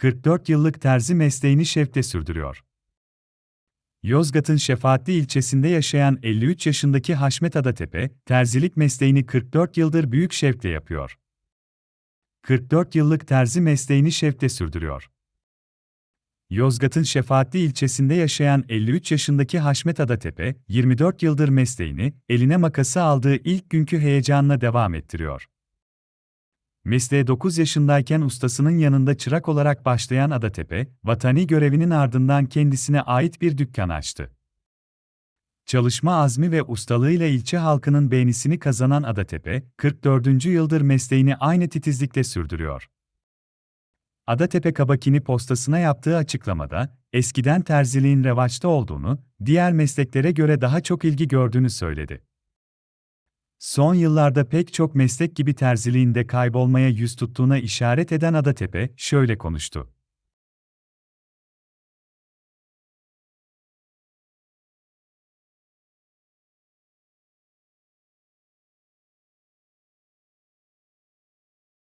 44 yıllık terzi mesleğini şevkle sürdürüyor. Yozgat'ın Şefaatli ilçesinde yaşayan 53 yaşındaki Haşmet Adatepe, terzilik mesleğini 44 yıldır büyük şevkle yapıyor. 44 yıllık terzi mesleğini şevkle sürdürüyor. Yozgat'ın Şefaatli ilçesinde yaşayan 53 yaşındaki Haşmet Adatepe, 24 yıldır mesleğini, eline makası aldığı ilk günkü heyecanla devam ettiriyor. Mesleğe 9 yaşındayken ustasının yanında çırak olarak başlayan Adatepe, vatani görevinin ardından kendisine ait bir dükkan açtı. Çalışma azmi ve ustalığıyla ilçe halkının beğenisini kazanan Adatepe, 44. yıldır mesleğini aynı titizlikle sürdürüyor. Adatepe Kabakini postasına yaptığı açıklamada, eskiden terziliğin revaçta olduğunu, diğer mesleklere göre daha çok ilgi gördüğünü söyledi. Son yıllarda pek çok meslek gibi terziliğin de kaybolmaya yüz tuttuğuna işaret eden Adatepe şöyle konuştu.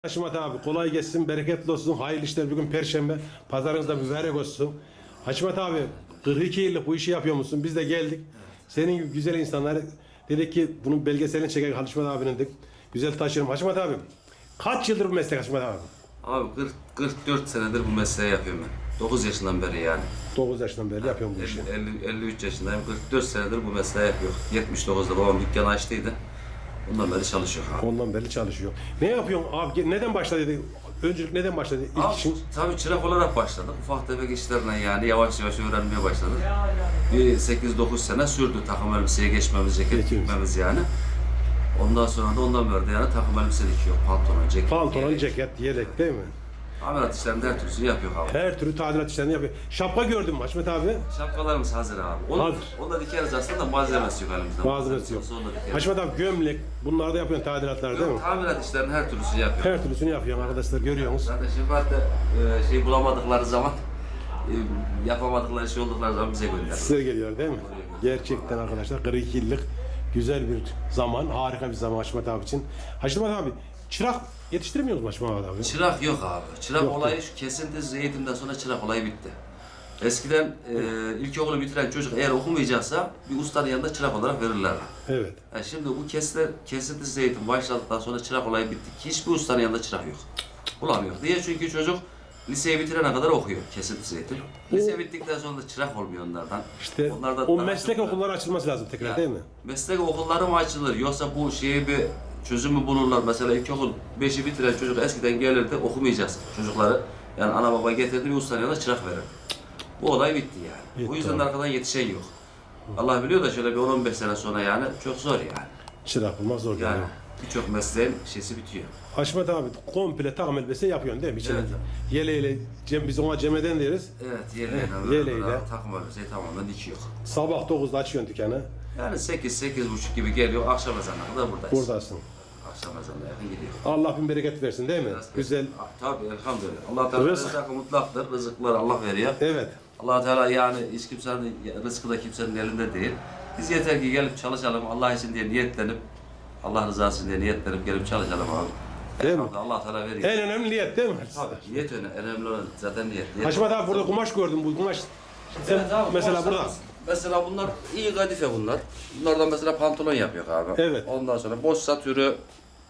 Haşmet abi kolay gelsin, bereketli olsun, hayırlı işler bugün perşembe, pazarınız da mübarek olsun. Haşmet abi 42 yıllık bu işi yapıyor musun? Biz de geldik. Senin gibi güzel insanlar dedik ki bunun belgeselini çekelim Haşmet abinin dedik. Güzel taşıyalım. Haşmet abi kaç yıldır bu meslek Haşmet abi? Abi 40, 44 senedir bu mesleği yapıyorum ben. 9 yaşından beri yani. 9 yaşından beri yapıyorum bu işi. 50, 53 yaşındayım. 44 senedir bu mesleği yapıyor. 79'da babam dükkanı açtıydı. Ondan beri çalışıyor abi. Ondan beri çalışıyor. Ne yapıyorsun abi? Neden başladı? Öncelik neden başladı ilk Abi, işin? tabii çırak olarak başladık. Ufak tefek işlerle yani yavaş yavaş öğrenmeye başladık. Bir 8-9 sene sürdü takım elbiseye geçmemiz, ceket giymemiz yani. Ondan sonra da ondan beri de yani takım elbise dikiyor. Pantolon, ceket. Pantolon, yelek. ceket, yelek değil mi? Ameliyat işlerinde her türlüsünü yapıyor abi. Her türlü tadilat işlerini yapıyor. Şapka gördüm mü Haşmet abi. Şapkalarımız hazır abi. Onu, Hazır. onu da dikeriz aslında da malzemesi yok elimizde. Malzemesi yok. Dikeriz. Haşmet abi gömlek bunları da yapıyorsun tadilatlar değil mi? Tamirat işlerinin her türlüsünü yapıyor. Her türlüsünü yapıyorsun arkadaşlar görüyorsunuz. Zaten şefaat de e, şey bulamadıkları zaman, e, yapamadıkları şey oldukları zaman bize gönderiyor. Size geliyor değil mi? Gerçekten arkadaşlar 42 yıllık güzel bir zaman, harika bir zaman Haşmet abi için. Haşmet abi çırak yetiştirmiyoruz mu Haşmet abi? Çırak yok abi. Çırak Yok, olayı şu kesintisiz eğitimden sonra çırak olayı bitti. Eskiden e, ilkokulu bitiren çocuk eğer okumayacaksa bir ustanın yanında çırak olarak verirlerdi. Evet. Yani şimdi bu kesiler, kesintisiz eğitim başladıktan sonra çırak olayı bitti. Hiçbir ustanın yanında çırak yok. Bulamıyor. Niye? Çünkü çocuk liseyi bitirene kadar okuyor kesintisiz eğitim. Lise bittikten sonra da çırak olmuyor onlardan. İşte Onlar da o meslek okulları açılması lazım tekrar değil mi? Meslek okulları mı açılır yoksa bu şeyi bir çözümü bulurlar. Mesela ilkokul 5'i bitiren çocuk eskiden gelirdi okumayacaksın çocukları. Yani ana baba getirdi bir ustanın yanına çırak verir. Bu olay bitti yani. Bitti Bu yüzden abi. arkadan yetişen yok. Allah biliyor da şöyle bir 10-15 sene sonra yani çok zor yani. Çırak bulmak zor Yani birçok mesleğin şeysi bitiyor. Haşmet abi komple takım elbise yapıyorsun değil mi? İçine Evet. Yeleğiyle, cem, biz ona cemeden deriz. Evet yeleğine Evet, böyle takım elbiseyi tamamen dikiyor. Sabah 9'da açıyorsun dükkanı. Yani 8-8.30 gibi geliyor akşam ezanına kadar buradayız. Buradasın. Akşam ezanına yakın gidiyor. Allah bin bereket versin değil mi? Biraz- Güzel. Tabii elhamdülillah. Allah Teala Rızk. rızkı mutlaktır. Rızıkları Allah veriyor. Evet. allah Teala yani hiç kimsenin rızkı da kimsenin elinde değil. Biz yeter ki gelip çalışalım Allah için diye niyetlenip Allah rızası için diye niyetlenip gelip çalışalım abi. Değil mi? Elhamdülillah, Allah Teala veriyor. En önemli niyet değil mi? Tabii. Niyet önemli. Önemli olan zaten niyet. niyet. Haşmet abi burada kumaş gördüm. Bu kumaş Evet abi, mesela kumaşlar- burada. Mesela bunlar iyi kadife bunlar. Bunlardan mesela pantolon yapıyor abi. Evet. Ondan sonra boş satürü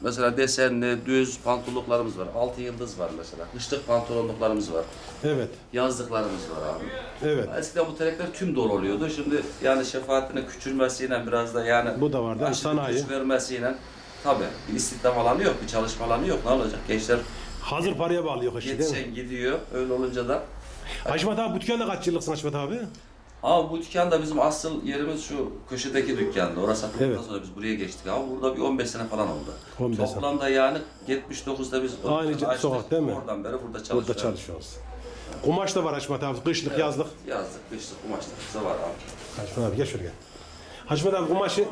mesela desenli, düz pantolonlarımız var. Altı yıldız var mesela. Kışlık pantolonluklarımız var. Evet. Yazlıklarımız var abi. Evet. Eskiden bu telekler tüm dolu oluyordu. Şimdi yani şefaatine küçülmesiyle biraz da yani Bu da var değil mi? aşırı Sanayi. güç vermesiyle tabii bir istihdam alanı yok, bir çalışma alanı yok. Ne olacak? Gençler Hazır paraya bağlıyor işi değil mi? yetişen gidiyor. Öyle olunca da Haşmet abi bu dükkanda kaç yıllıksın Haşmet abi? Ama bu dükkanda bizim asıl yerimiz şu köşedeki dükkanda. Orası satıldıktan Evet. sonra biz buraya geçtik. Ama burada bir 15 sene falan oldu. 15 sene. Toplamda yani 79'da biz o Aynı dükkanı açtık. sokak değil mi? Oradan beri burada çalışıyoruz. Burada çalışıyoruz. Kumaş da var Haşmet abi. Kışlık, yazlık. Yazlık, kışlık kumaşlarımız da var abi. Haşmet abi gel şuraya gel. Haşmet abi kumaşı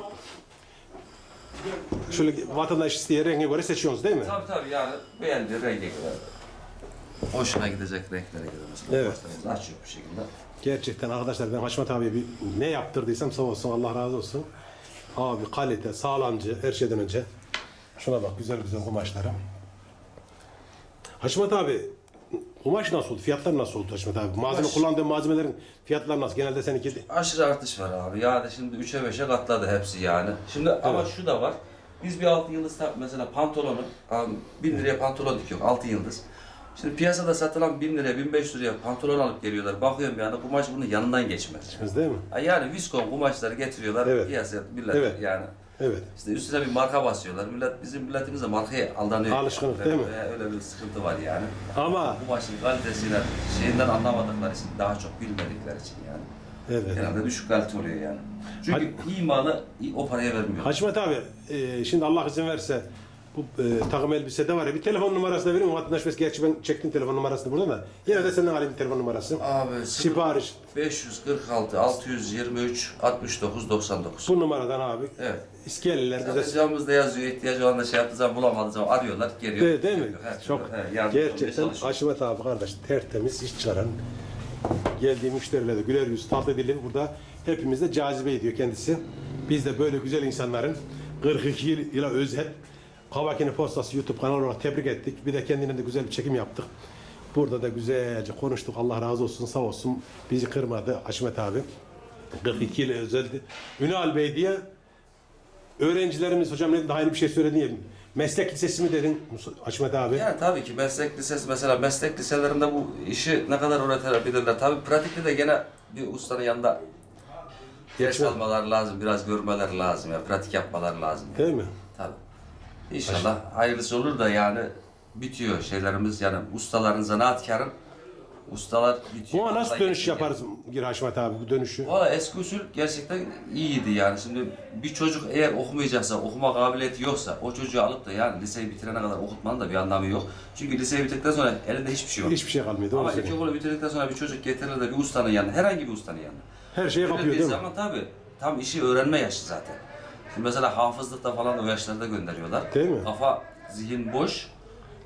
şöyle vatandaş isteye renge göre seçiyorsunuz değil mi? Tabii tabii yani beğendiği renge göre. Hoşuna gidecek renklere göre mesela. Evet. Kumaşlarımızı açıyor bu şekilde. Gerçekten arkadaşlar ben Haşmet abiye bir ne yaptırdıysam sağ olsun Allah razı olsun. Abi kalite, sağlamcı her şeyden önce. Şuna bak güzel güzel kumaşlara. Haşmet abi Kumaş nasıl oldu? Fiyatlar nasıl oldu Haşmet abi? Malzeme Kumaş- kullandığın malzemelerin fiyatları nasıl? Genelde seninki Aşırı artış var abi. Yani şimdi 3'e 5'e katladı hepsi yani. Şimdi ama şu da var. Biz bir 6 yıldız tak- mesela pantolonu abi 1000 liraya pantolon dikiyor 6 yıldız. Şimdi piyasada satılan 1000 liraya 1500 liraya pantolon alıp geliyorlar. Bakıyorum yani kumaş bunun yanından geçmez. Biz değil mi? Yani viskon kumaşları getiriyorlar Evet. piyasaya millet Evet. yani. Evet. İşte üstüne bir marka basıyorlar. Millet bizim milletimiz de markaya aldanıyor. Alışkınlık öyle, değil mi? Öyle bir sıkıntı var yani. Ama Kumaşın kalitesiyle şeyinden anlamadıkları için daha çok bilmedikleri için yani. evet. Genelde düşük kalite oluyor yani. Çünkü iyi malı o paraya vermiyor. Haşmet abi e, şimdi Allah izin verse bu e, takım elbisede var ya bir telefon numarası da vereyim mi? Vatandaş gerçi ben çektim telefon numarasını burada da. Yine de senden alayım telefon numarası. Abi Sipariş 546 623 69 99. bu numaradan abi. Evet. İskeleler bize Camımızda yazıyor ihtiyacı olanlar şey yaptığı zaman bulamadığı zaman arıyorlar geliyor. Değil, değil mi? Geliyor. Evet, Çok evet, olmaya gerçekten çalışıyor. Haşmet abi kardeş tertemiz iş çıkaran geldiği müşterilerle güler yüz tatlı dili burada hepimiz de cazibe ediyor kendisi. Biz de böyle güzel insanların 42 yıl ile özet Kavakini Postası YouTube kanalı olarak tebrik ettik. Bir de kendine de güzel bir çekim yaptık. Burada da güzelce konuştuk. Allah razı olsun, sağ olsun. Bizi kırmadı Haşmet abi. 42 yıl özeldi. Ünal Bey diye öğrencilerimiz hocam ne daha yeni bir şey söyledin ya. Meslek lisesi mi dedin Haşmet abi? Yani tabii ki meslek lisesi mesela meslek liselerinde bu işi ne kadar öğretebilirler. Tabii pratikte de gene bir ustanın yanında ders Geçme. almalar lazım, biraz görmeler lazım ya, pratik yapmalar lazım. Değil mi? İnşallah hayırlısı olur da yani bitiyor şeylerimiz yani ustaların, zanaatkarın ustalar bitiyor. Buna nasıl dönüş yaparız Gir Haşmet abi bu dönüşü? Valla eski usul gerçekten iyiydi yani. Şimdi bir çocuk eğer okumayacaksa, okuma kabiliyeti yoksa o çocuğu alıp da yani liseyi bitirene kadar okutmanın da bir anlamı yok. Çünkü liseyi bitirdikten sonra elinde hiçbir şey yok. Hiçbir şey kalmıyor. Doğru Ama söylüyorsun. ilkokulu bitirdikten sonra bir çocuk getirilir de bir ustanın yanına, herhangi bir ustanın yanına. Her şeyi kapıyor değil mi? zaman tabii tam işi öğrenme yaşı zaten. Şimdi mesela hafızlıkta falan o yaşlarda gönderiyorlar. Değil mi? Kafa, zihin boş.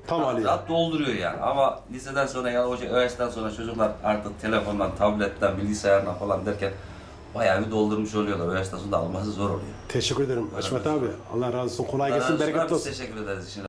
Tam alıyor. Rahat dolduruyor yani. Ama liseden sonra ya o, o yaştan sonra çocuklar artık telefondan, tabletten, bilgisayardan falan derken bayağı bir doldurmuş oluyorlar. O yaştan sonra da alması zor oluyor. Teşekkür ederim Haşmet abi. Allah razı olsun. Kolay gelsin. olsun. Biz olsun. Teşekkür ederiz. Şimdi